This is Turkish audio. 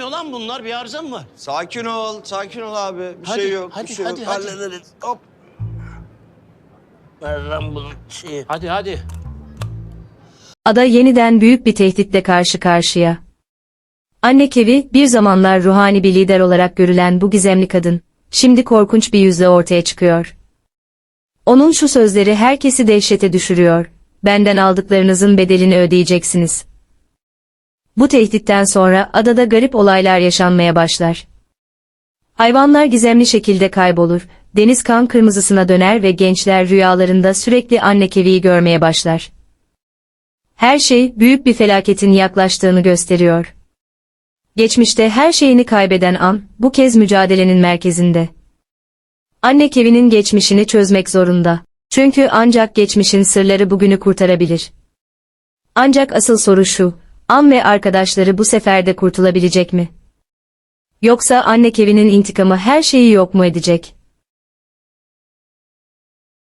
Patlamıyor lan bunlar. Bir arıza mı var? Sakin ol, sakin ol abi. Bir Hadi, şey yok, hadi, bir şey hadi, yok. hadi. Hallederiz. Hop. Ver lan bunun şeyi. Hadi hadi. Ada yeniden büyük bir tehditle karşı karşıya. Anne Kevi, bir zamanlar ruhani bir lider olarak görülen bu gizemli kadın, şimdi korkunç bir yüzle ortaya çıkıyor. Onun şu sözleri herkesi dehşete düşürüyor. Benden aldıklarınızın bedelini ödeyeceksiniz. Bu tehditten sonra adada garip olaylar yaşanmaya başlar. Hayvanlar gizemli şekilde kaybolur, deniz kan kırmızısına döner ve gençler rüyalarında sürekli anne Kevi'yi görmeye başlar. Her şey büyük bir felaketin yaklaştığını gösteriyor. Geçmişte her şeyini kaybeden An, bu kez mücadelenin merkezinde. Anne Kevin'in geçmişini çözmek zorunda. Çünkü ancak geçmişin sırları bugünü kurtarabilir. Ancak asıl soru şu, An ve arkadaşları bu sefer de kurtulabilecek mi? Yoksa anne Kevin'in intikamı her şeyi yok mu edecek?